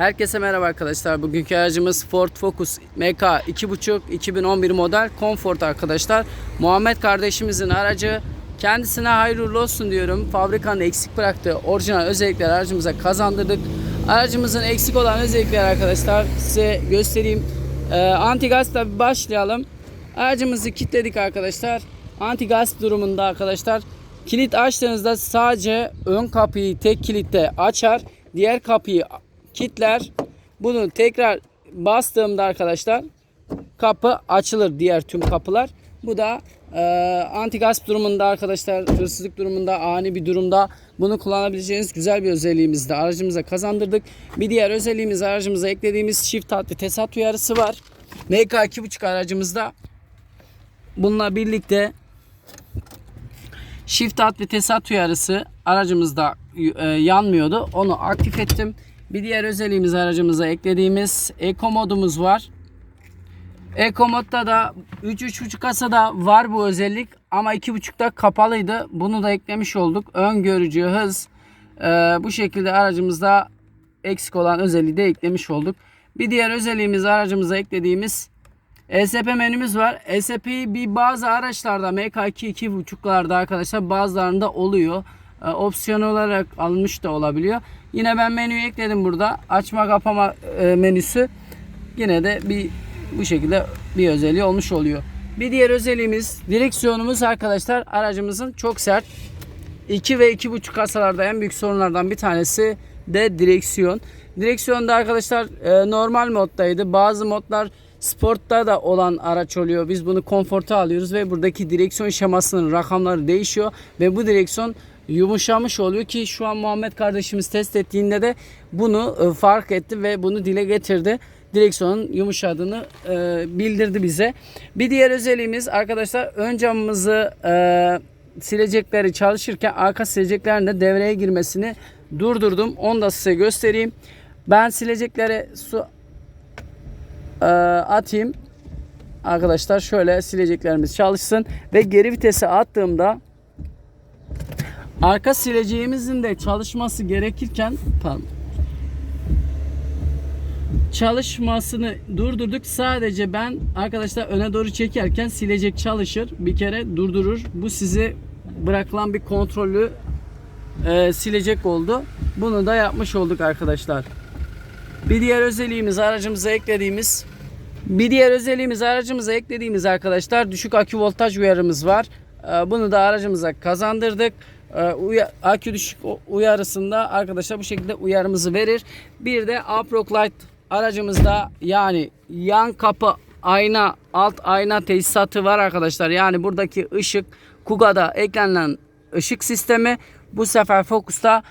Herkese merhaba arkadaşlar. Bugünkü aracımız Ford Focus MK 2.5 2011 model Comfort arkadaşlar. Muhammed kardeşimizin aracı. Kendisine hayırlı olsun diyorum. Fabrikanın eksik bıraktığı orijinal özellikleri aracımıza kazandırdık. Aracımızın eksik olan özellikleri arkadaşlar size göstereyim. Ee, anti gazla bir başlayalım. Aracımızı kilitledik arkadaşlar. Anti gaz durumunda arkadaşlar. Kilit açtığınızda sadece ön kapıyı tek kilitte açar. Diğer kapıyı kilitler. Bunu tekrar bastığımda arkadaşlar kapı açılır diğer tüm kapılar. Bu da e, anti gasp durumunda arkadaşlar hırsızlık durumunda ani bir durumda bunu kullanabileceğiniz güzel bir özelliğimizi de aracımıza kazandırdık. Bir diğer özelliğimiz aracımıza eklediğimiz çift hatlı tesat uyarısı var. MK 2.5 aracımızda bununla birlikte Shift Alt ve Tesat uyarısı aracımızda e, yanmıyordu. Onu aktif ettim. Bir diğer özelliğimiz aracımıza eklediğimiz Eco modumuz var. Eco modda da 3-3.5 kasada var bu özellik ama 2.5'da kapalıydı. Bunu da eklemiş olduk. Ön görücü hız e, bu şekilde aracımızda eksik olan özelliği de eklemiş olduk. Bir diğer özelliğimiz aracımıza eklediğimiz ESP menümüz var. ESP'yi bir bazı araçlarda MK2 2.5'larda arkadaşlar bazılarında oluyor. E, opsiyon olarak alınmış da olabiliyor. Yine ben menüyü ekledim burada. Açma kapama e, menüsü. Yine de bir bu şekilde bir özelliği olmuş oluyor. Bir diğer özelliğimiz direksiyonumuz arkadaşlar aracımızın çok sert. 2 ve 2.5 kasalarda en büyük sorunlardan bir tanesi de direksiyon. Direksiyonda arkadaşlar e, normal moddaydı. Bazı modlar sportta da olan araç oluyor. Biz bunu konforta alıyoruz ve buradaki direksiyon şemasının rakamları değişiyor ve bu direksiyon yumuşamış oluyor ki şu an Muhammed kardeşimiz test ettiğinde de bunu e, fark etti ve bunu dile getirdi. Direksiyonun yumuşadığını e, bildirdi bize. Bir diğer özelliğimiz arkadaşlar ön camımızı e, silecekleri çalışırken arka sileceklerin de devreye girmesini durdurdum. Onu da size göstereyim. Ben sileceklere su e, atayım. Arkadaşlar şöyle sileceklerimiz çalışsın ve geri vitese attığımda arka sileceğimizin de çalışması gerekirken pardon, çalışmasını durdurduk. Sadece ben arkadaşlar öne doğru çekerken silecek çalışır. Bir kere durdurur. Bu size bırakılan bir kontrollü e, silecek oldu. Bunu da yapmış olduk arkadaşlar. Bir diğer özelliğimiz aracımıza eklediğimiz bir diğer özelliğimiz aracımıza eklediğimiz arkadaşlar düşük akü voltaj uyarımız var. Ee, Bunu da aracımıza kazandırdık. Ee, Akü düşük uyarısında arkadaşlar bu şekilde uyarımızı verir. Bir de Uprock Light aracımızda yani yan kapı ayna alt ayna tesisatı var arkadaşlar. Yani buradaki ışık Kuga'da eklenen ışık sistemi bu sefer Focus'ta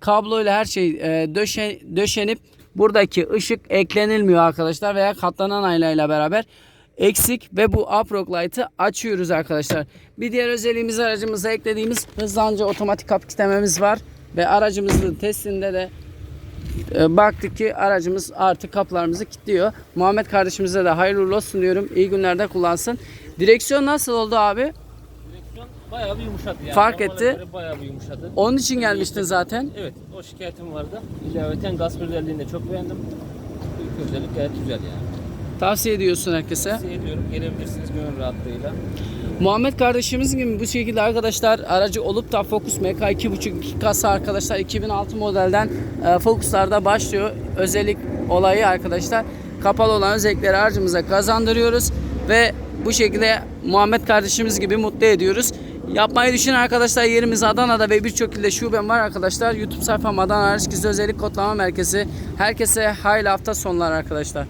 kabloyla her şey e, döşe, döşenip buradaki ışık eklenilmiyor arkadaşlar veya katlanan aynayla beraber eksik ve bu Uprock Light'ı açıyoruz arkadaşlar. Bir diğer özelliğimiz aracımıza eklediğimiz hızlanıcı otomatik kapı kitlememiz var ve aracımızın testinde de e, baktık ki aracımız artık kapılarımızı kilitliyor. Muhammed kardeşimize de hayırlı olsun diyorum. İyi günlerde kullansın. Direksiyon nasıl oldu abi? Bayağı bir yumuşadı yani. Fark Normale etti. göre Bayağı bir yumuşadı. Onun için gelmiştin zaten. Evet, o şikayetim vardı. İlaveten gaz özelliğini de çok beğendim. İki özellik gayet güzel yani. Tavsiye ediyorsun herkese. Tavsiye ediyorum, gelebilirsiniz gönül rahatlığıyla. Muhammed kardeşimiz gibi bu şekilde arkadaşlar aracı olup da Focus MK 2.5 kasa arkadaşlar 2006 modelden e, Focus'larda başlıyor. Özellik olayı arkadaşlar kapalı olan özellikleri aracımıza kazandırıyoruz ve bu şekilde Muhammed kardeşimiz gibi mutlu ediyoruz. Yapmayı düşünen arkadaşlar yerimiz Adana'da ve birçok ilde şubem var arkadaşlar. YouTube sayfam Adana Araç Gizli Özellik Kodlama Merkezi. Herkese hayırlı hafta sonları arkadaşlar.